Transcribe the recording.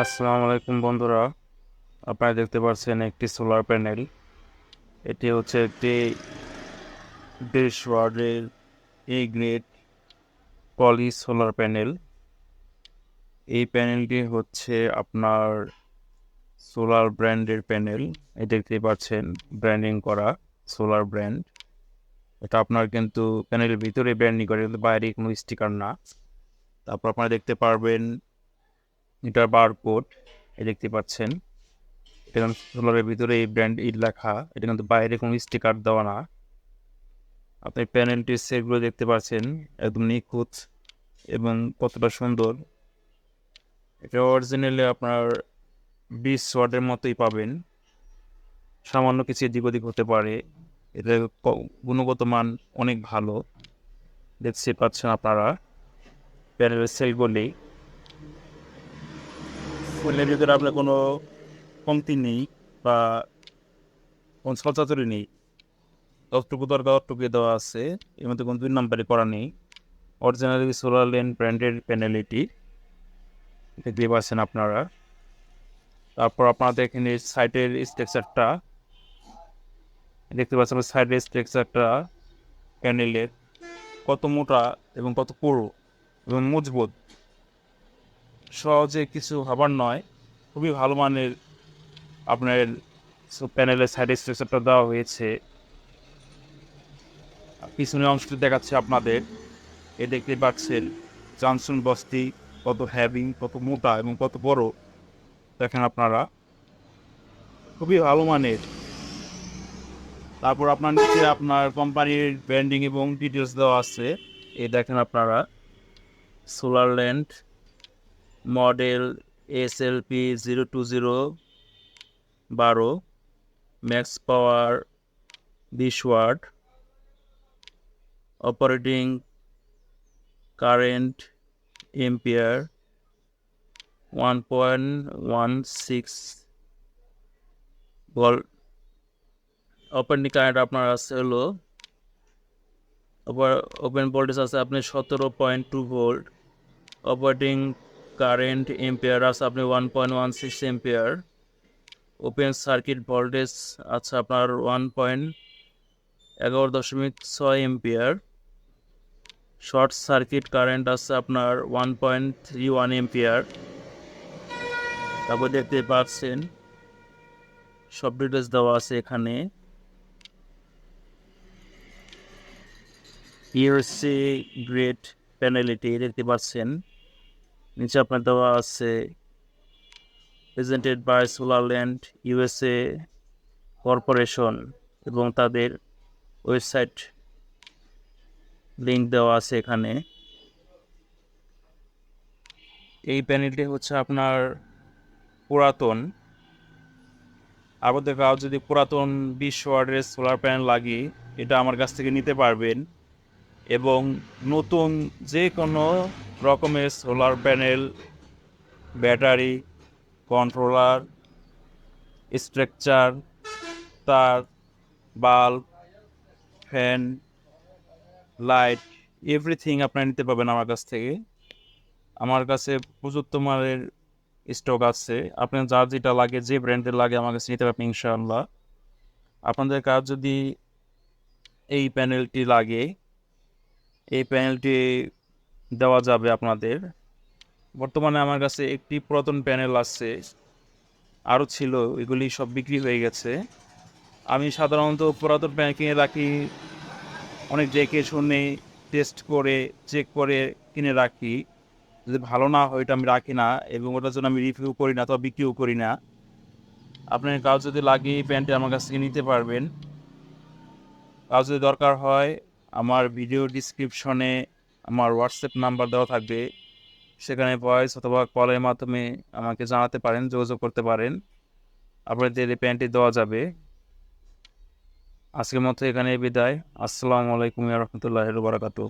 আসসালামু আলাইকুম বন্ধুরা। আপনারা দেখতে পাচ্ছেন একটি সোলার প্যানেল এটি হচ্ছে একটি দেশ ওয়ার্ডের A grade poly solar panel এই প্যানেলটি হচ্ছে আপনার সোলার ব্র্যান্ডের প্যানেল এই দেখতে পাচ্ছেন ব্র্যান্ডিং করা সোলার ব্র্যান্ড এটা আপনার কিন্তু প্যানেলের ভিতরে ব্র্যান্ডিং করে, কিন্তু বাইরে কোনো স্টিকার না। তারপর আপনারা দেখতে পারবেন এটার বারকোড এই দেখতে পাচ্ছেন। এটা কিন্তু সোলারের ভিতরে এই ব্র্যান্ড ই লেখা, এটা কিন্তু বাইরে কোনো স্টিকার দেওয়া না। আপনি প্যানেলটির সেটগুলো দেখতে পাচ্ছেন, একদম নিখুঁত এবং কতটা সুন্দর। এটা অরিজিনালি আপনার বিশ ওয়ার্ডের মতোই পাবেন। সামান্য কিছু এদিক ওদিক হতে পারে। এটা গুণগত মান অনেক ভালো। দেখতে পাচ্ছেন আপনারা। প্যানেলের সেলগুলি ফুলের ভিতরে আপনার কোনো কমতি নেই বা কোনো সচাচরি নেই। যতটুকু দরকার ততটুকু দেওয়া আছে। এর মধ্যে কোনো দুই নাম্বারে করা নেই। অরিজিনালি সোলার লেন ব্র্যান্ডের প্যানেল এটি দেখতে পাচ্ছেন আপনারা। তারপর আপনাদের এখানে সাইডের স্ট্রাকচারটা দেখতে পাচ্ছেন সাইডের স্ট্রাকচারটা প্যানেলের কত মোটা এবং কত পুরো এবং মজবুত। সহজে কিছু হবার নয়। খুবই ভালো মানের আপনার প্যানেলের সাইড স্ট্রাকচারটা দেওয়া হয়েছে। পিছনের অংশটি দেখাচ্ছে আপনাদের। এ দেখতে পাচ্ছেন জনসন বস্তি কত হ্যাভি কত মোটা এবং কত বড়। দেখেন আপনারা। খুবই ভালো মানের। তারপর আপনার নিচে আপনার কোম্পানির ব্র্যান্ডিং এবং ডিটেলস দেওয়া আছে। এই দেখেন আপনারা। Solarland model S L P zero two zero বারো ম্যাক্স পাওয়ার বিশ watt operating current ampere one point one six বল অপারেটিং কারেন্ট আপনার আছে হলো ওপেন ভোল্টেজ আছে আপনি সতেরো point two volt operating current ampere আছে, আপনি one point one six ampere open circuit voltage আছে আপনার ওয়ান পয়েন্ট এগারো দশমিক ছয় এম্পিয়ার শর্ট সার্কিট কারেন্ট আছে আপনার one point three one ampere তারপর দেখতে পাচ্ছেন, সব ডিটেলস দেওয়া আছে এখানে। ইউএসসি গ্রেড প্যানেলিটি দেখতে পাচ্ছেন। নিচে আপনার দেওয়া আছে presented by Solarland USA corporation এবং তাদের ওয়েবসাইট লিঙ্ক দেওয়া আছে এখানে। এই প্যানেলটি হচ্ছে আপনার পুরাতন। কাউ যদি পুরাতন বিশ ওয়ার্ডের সোলার প্যানেল লাগে এটা আমার কাছ থেকে নিতে পারবেন। এবং নতুন যে কোনো রকমের solar panel battery controller structure তার বাল্ব ফ্যান লাইট এভরিথিং আপনারা নিতে পাবেন আমার কাছ থেকে। আমার কাছে প্রচুর মানের স্টক আছে। আপনার যার যেটা লাগে, যে ব্র্যান্ডের লাগে আমার কাছে নিতে পারবেন ইনশাআল্লাহ। আপনাদের কাজ যদি এই প্যানেলটি লাগে এই প্যানেলটি দেওয়া যাবে আপনাদের। বর্তমানে আমার কাছে একটি পুরাতন প্যানেল আছে, আরও ছিল, এগুলি সব বিক্রি হয়ে গেছে। আমি সাধারণত পুরাতন প্যানেল কিনে রাখি, অনেক দেখে শুনে টেস্ট করে চেক করে কিনে রাখি। যদি ভালো না হয় ওটা আমি রাখি না এবং ওটার জন্য আমি রিভিউ করি না, অথবা বিক্রিও করি না। আপনার কাজ যদি লাগে, এই প্যান্টটি আমার কাছ থেকে নিতে পারবেন। কাজ যদি দরকার হয় আমার ভিডিও ডিসক্রিপশনে আমার হোয়াটসঅ্যাপ নাম্বার দেওয়া থাকবে। সেখানে ভয়েস অথবা কলের মাধ্যমে আমাকে জানাতে পারেন, যোগাযোগ করতে পারেন। আপনাদের এই প্যান্টটি দেওয়া যাবে। আজকের মতো এখানে বিদায়। আসসালামু আলাইকুম রহমতুল্লাহ বারাকাতু